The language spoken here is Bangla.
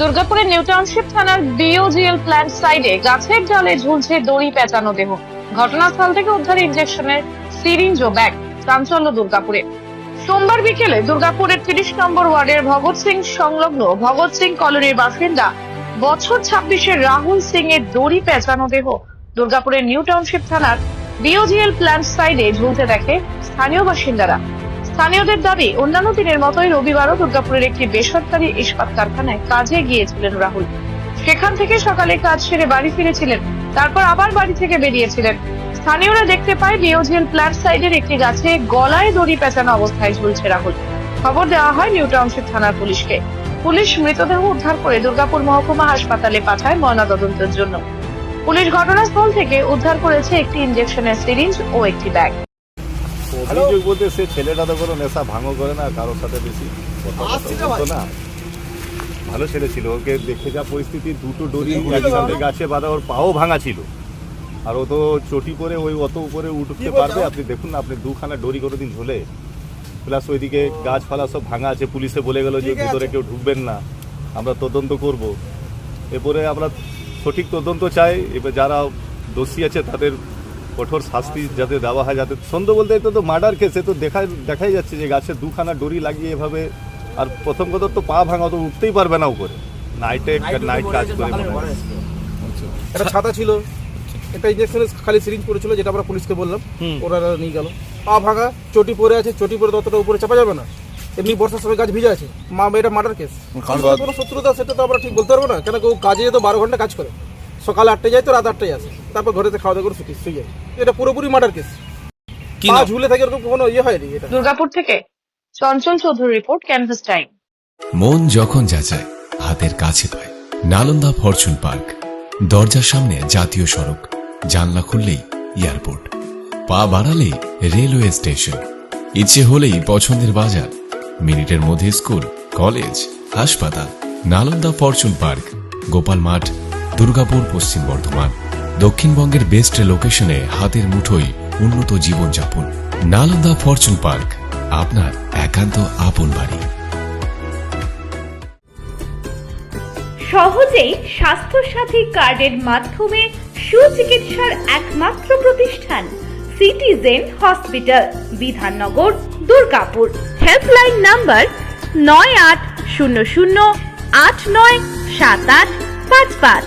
দুর্গাপুরের নিউ টাউনশিপ থানার বিওজিএল প্ল্যান্ট সাইডে গাছের ডালে ঝুলছে দড়ি পেঁচানো দেহ। ঘটনাস্থল থেকে উদ্ধার ইঞ্জেকশনের সিরিঞ্জ ও ব্যাগ চাঞ্চল্য দুর্গাপুরে। সোমবার বিকেলে দুর্গাপুরের তিরিশ নম্বর ওয়ার্ডের ভগৎ সিং সংলগ্ন ভগৎ সিং কলোনির বাসিন্দা বছর ছাব্বিশের রাহুল সিং এর দড়ি পেঁচানো দেহ দুর্গাপুরের নিউ টাউনশিপ থানার বিওজিএল প্ল্যান্ট সাইডে ঝুলতে দেখে স্থানীয় বাসিন্দারা। স্থানীয়দের দাবি, অন্যান্য দিনের মতোই রবিবারও দুর্গাপুরের একটি বেসরকারি ইস্পাত কারখানায় কাজে গিয়েছিলেন রাহুল। সেখান থেকে সকালে কাজ সেরে বাড়ি ফিরেছিলেন, তারপর আবার বাড়ি থেকে বেরিয়েছিলেন। স্থানীয়রা দেখতে পায় বিওজিএল প্ল্যান্ট সাইডের একটি গাছে গলায় দড়ি পেঁচানো অবস্থায় ঝুলছে রাহুল। খবর দেওয়া হয় নিউ টাউনশিপ থানার পুলিশকে। পুলিশ মৃতদেহ উদ্ধার করে দুর্গাপুর মহকুমা হাসপাতালে পাঠায় ময়নাতদন্তের জন্য। পুলিশ ঘটনাস্থল থেকে উদ্ধার করেছে একটি ইঞ্জেকশনের সিরিঞ্জ ও একটি ব্যাগ। অভিযোগ বলতে সে ছেলেটা তো কোনো নেশা ভাঙো করে না কারোর সাথে বেশি কথা না। ভালো ছেলে ছিল ওকে দেখে যা পরিস্থিতি দুটো ডরি গাছে বাঁধা ওর পাও ভাঙা ছিল। আর ও তো চটি করে ওই অত উপরে উঠতে পারবে? আপনি দেখুন না আপনি দুখানা ডরি করে দিন ঝোলে। প্লাস ওইদিকে গাছপালা সব ভাঙা আছে পুলিশে বলে গেল যে ভিতরে কেউ ঢুকবেন না। আমরা তদন্ত করব। এরপরে আমরা সঠিক তদন্ত চাই। এবার যারা দোষী আছে তাদের কঠোর শাস্তি যাতে দেওয়া হয় যাতে সন্দেহ বলতে এটা তো মার্ডার কেসে তো দেখা দেখাই যাচ্ছে যে গাছে দুখানা ডরি লাগিয়ে এভাবে আর প্রথম কথা তো পা ভাঙা তো উঠতেই পারবে না উপরে। নাইটে নাইট কাজ করে। একটা ছাতা ছিল একটা ইঞ্জেকশনের খালি সিরিঞ্জ পড়েছিল যেটা আমরা পুলিশকে বললাম। ওরা নিয়ে গেল। পা ভাঙা চটি পরে আছে চটি পরে ততটা উপরে চাপা যাবে না। এমনি বর্ষার সময় গাছ ভিজে আছে। মা এটা মার্ডার কেস কোনো শত্রুতা সেটা তো আমরা ঠিক বলতে পারব না। কেন কেউ কাজে তো বারো ঘণ্টা কাজ করে। সকাল আটটায় যায় তো রাত আটটায় আসে। তারপর ঘরেতে খাওয়া দাওয়া করে ছুটি শুয়ে যায়। এটা পুরোপুরি মার্ডার কেস কি পা ঝুলে থাকে এরকম কোনো ইয়ে হয়নি এটা। দুর্গাপুর থেকে Chanchal Chowdhury report canvas time মন যখন যাচায় হাতের কাছে পায়। Nalanda fortune park. দরজার সামনে জাতীয় সড়ক। জানলা খুললেই এয়ারপোর্ট। পা বাড়ালেই রেলওয়ে স্টেশন। ইচ্ছে হলেই পছন্দের বাজার। মিনিটের মধ্যে স্কুল কলেজ হাসপাতাল। Nalanda fortune park. গোপাল মাঠ দুর্গাপুর পশ্চিম বর্ধমান। দক্ষিণবঙ্গের বেস্ট লোকেশনে হাতের মুঠোয় উন্নত জীবনযাপন। নালন্দা ফরচুন পার্ক আপনার একান্ত আপন বাড়ি। সহজেই স্বাস্থ্যসাথী কার্ডের মাধ্যমে সুচিকিৎসার একমাত্র প্রতিষ্ঠান citizen hospital Bidhannagar, Durgapur. Helpline number নয় আট শূন্য শূন্য আট নয় সাত আট পাঁচ পাঁচ।